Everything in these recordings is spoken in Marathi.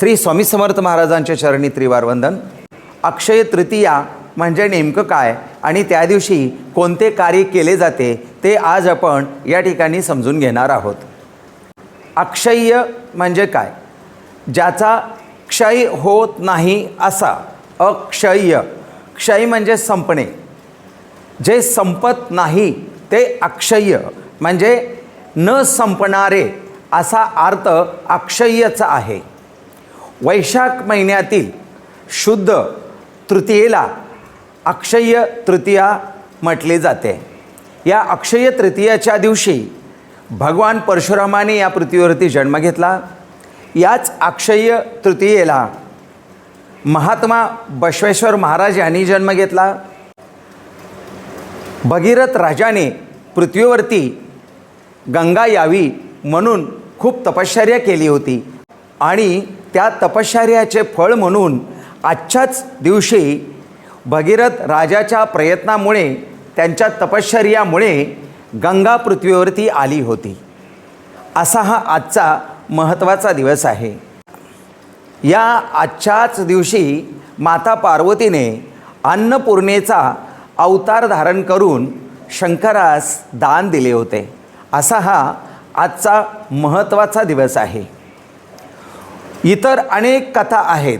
श्री स्वामी समर्थ महाराजांच्या चरणी त्रिवार वंदन अक्षय तृतीया म्हणजे नेमकं काय आणि त्या दिवशी कोणते कार्य केले जाते ते आज आपण या ठिकाणी समजून घेणार आहोत. अक्षय्य म्हणजे काय? ज्याचा क्षय होत नाही असा अक्षय्य क्षय म्हणजे संपणे. जे संपत नाही ते अक्षय्य म्हणजे न संपणारे असा अर्थ अक्षय्यचा आहे. वैशाख महिन्यातील शुद्ध तृतीयेला अक्षय तृतीया म्हटले जाते. या अक्षय तृतीयाच्या दिवशी भगवान परशुरामाने या पृथ्वीवरती जन्म घेतला. याच अक्षय तृतीयेला महात्मा बसवेश्वर महाराज यांनी जन्म घेतला. भगीरथ राजाने पृथ्वीवरती गंगा यावी म्हणून खूप तपश्चर्या केली होती आणि त्या तपश्चर्याचे फळ म्हणून आजच्याच दिवशी भगीरथ राजाच्या प्रयत्नामुळे त्यांच्या तपश्चर्यामुळे गंगा पृथ्वीवरती आली होती. असा हा आजचा महत्त्वाचा दिवस आहे. या आजच्याच दिवशी माता पार्वतीने अन्नपूर्णेचा अवतार धारण करून शंकरास दान दिले होते. असा हा आजचा महत्त्वाचा दिवस आहे. इतर अनेक कथा आहेत.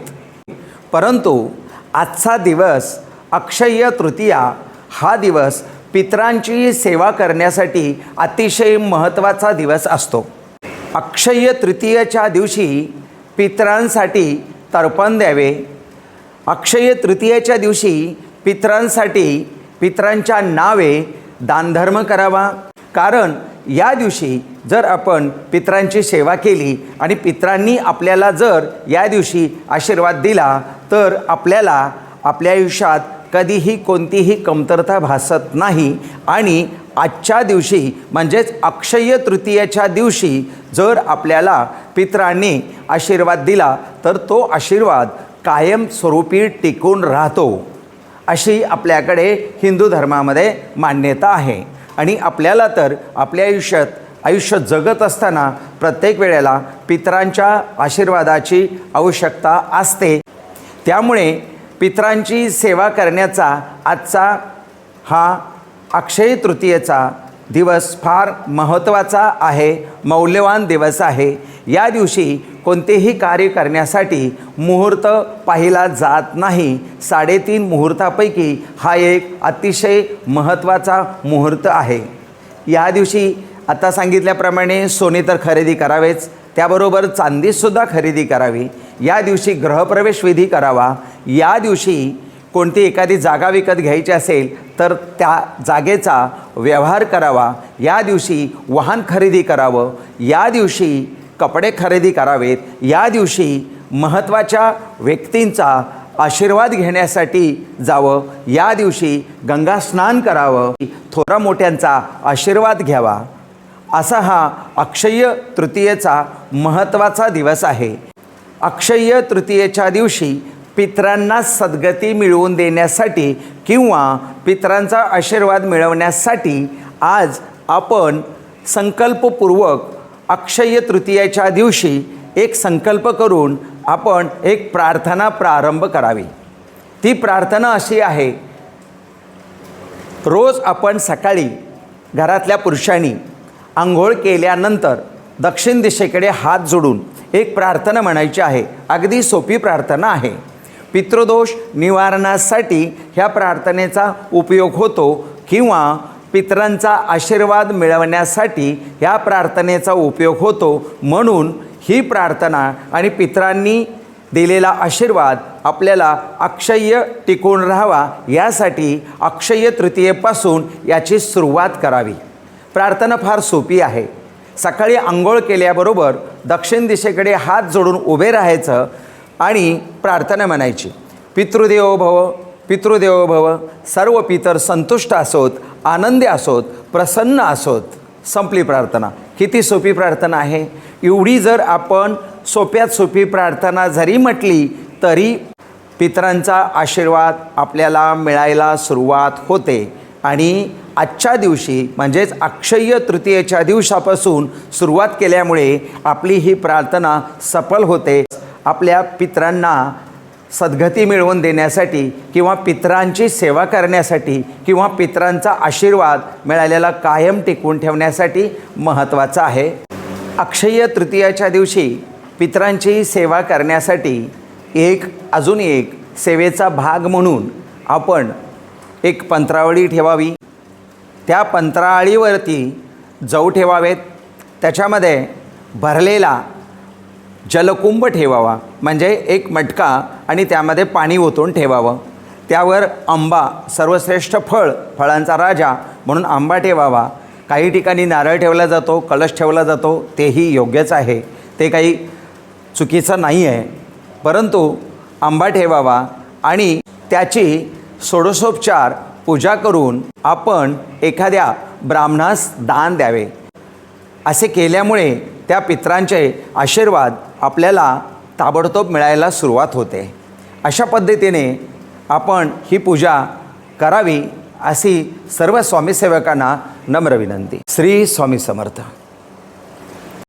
परंतु आजचा दिवस अक्षय्य तृतीया हा दिवस पितरांची सेवा करण्यासाठी अतिशय महत्त्वाचा दिवस असतो. अक्षय्य तृतीयेच्या दिवशी पितरांसाठी तर्पण द्यावे. अक्षय तृतीयेच्या दिवशी पितरांसाठी पितरांच्या नावे दानधर्म करावा. कारण या दिवशी जर आपण पितरांची सेवा केली आणि पित्रांनी आपल्याला जर या दिवशी आशीर्वाद दिला तर आपल्याला आपल्या आयुष्यात कधीही कोणतीही कमतरता भासत नाही. आणि आजच्या दिवशी म्हणजेच अक्षय तृतीयेच्या दिवशी जर आपल्याला पितरांनी आशीर्वाद दिला तर तो आशीर्वाद कायमस्वरूपी टिकून राहतो. अशी आपल्याकडे हिंदू धर्मामध्ये मान्यता आहे. आणि आपल्याला तर आपल्या आयुष्यात आयुष्य जगत असताना प्रत्येक वेळेला पितरांच्या आशीर्वादाची आवश्यकता असते. त्यामुळे पितरांची सेवा करण्याचा आजचा हा अक्षय तृतीयेचा दिवस फार महत्त्वाचा आहे मौल्यवान दिवस आहे. या दिवशी कोणतेही कार्य करण्यासाठी मुहूर्त पाहिला जात नाही. साडेतीन मुहूर्तापैकी हा एक अतिशय महत्त्वाचा मुहूर्त आहे. या दिवशी आता सांगितल्याप्रमाणे सोने तर खरेदी करावेच त्याबरोबर चांदीसुद्धा खरेदी करावी. या दिवशी गृहप्रवेश विधी करावा. या दिवशी कोणती एखादी जागा विकत घ्यायची असेल तर त्या जागेचा व्यवहार करावा. या दिवशी वाहन खरेदी करावं. या दिवशी कपडे खरेदी करावेत या दिवशी महत्त्वाच्या व्यक्तींचा आशीर्वाद घेण्यासाठी जावं. या दिवशी गंगा स्नान करावं. थोरा मोठ्यांचा आशीर्वाद घ्यावा. असा हा अक्षय तृतीयेचा महत्त्वाचा दिवस आहे. अक्षय तृतीयेच्या दिवशी पितरांना सद्गती मिळवून देण्यासाठी किंवा पितरांचा आशीर्वाद मिळवण्यासाठी आज आपण संकल्पपूर्वक अक्षय तृतीयेच्या दिवशी एक संकल्प करून आपण एक प्रार्थना प्रारंभ करावी. ती प्रार्थना अशी आहे रोज आपण सकाळी घरातल्या पुरुषांनी आंघोळ केल्यानंतर दक्षिण दिशेकडे हात जोडून एक प्रार्थना म्हणायची आहे. अगदी सोपी प्रार्थना आहे. पितृदोष निवारणासाठी ह्या प्रार्थनेचा उपयोग होतो किंवा पितरांचा आशीर्वाद मिळवण्यासाठी ह्या प्रार्थनेचा उपयोग होतो. म्हणून ही प्रार्थना आणि पितरांनी दिलेला आशीर्वाद आपल्याला अक्षय्य टिकून राहावा यासाठी अक्षय्य तृतीयेपासून याची सुरुवात करावी. प्रार्थना फार सोपी आहे. सकाळी आंघोळ केल्याबरोबर दक्षिण दिशेकडे हात जोडून उभे राहायचं आणि प्रार्थना म्हणायची पितृदेवो भव पितृदेवो भव सर्व पितर संतुष्ट असोत आनंदी असोत प्रसन्न असोत. संपली प्रार्थना. किती सोपी प्रार्थना आहे? एवढी जर आपण सोप्यात सोपी प्रार्थना जरी म्हटली तरी पितरांचा आशीर्वाद आपल्याला मिळायला सुरुवात होते. आणि आजच्या दिवशी म्हणजेच अक्षय्य तृतीयेच्या दिवसापासून सुरुवात केल्यामुळे आपली ही प्रार्थना सफल होते. आपल्या पित्रांना सद्गती मिळवून देण्यासाठी किंवा पित्रांची सेवा करण्यासाठी किंवा पित्रांचा आशीर्वाद मिळालेला कायम टिकवून ठेवण्यासाठी महत्त्वाचा आहे. अक्षय तृतीयाच्या दिवशी पित्रांची सेवा करण्यासाठी एक अजून एक सेवेचा भाग म्हणून आपण एक पंत्रावळी ठेवावी. त्या पंत्राळीवरती जव ठेवावेत. त्याच्यामध्ये भरलेला जलकुंभ ठेवावा. म्हणजे एक मटका आणि त्यामध्ये पाणी ओतून ठेवावं. त्यावर आंबा सर्वश्रेष्ठ फळ फळांचा राजा म्हणून आंबा ठेवावा. काही ठिकाणी नारळ ठेवला जातो कलश ठेवला जातो तेही योग्यच आहे. ते काही चुकीचं नाही आहे परंतु आंबा ठेवावा आणि त्याची षोडशोपचार पूजा करून आपण एखाद्या ब्राह्मणास दान द्यावे. असे केल्यामुळे त्या पित्रांचे आशीर्वाद आपल्याला ताबडतोब मिळायला सुरुवात होते. अशा पद्धतीने आपण ही पूजा करावी अशी सर्व स्वामीसेवकांना नम्र विनंती. श्री स्वामी समर्थ.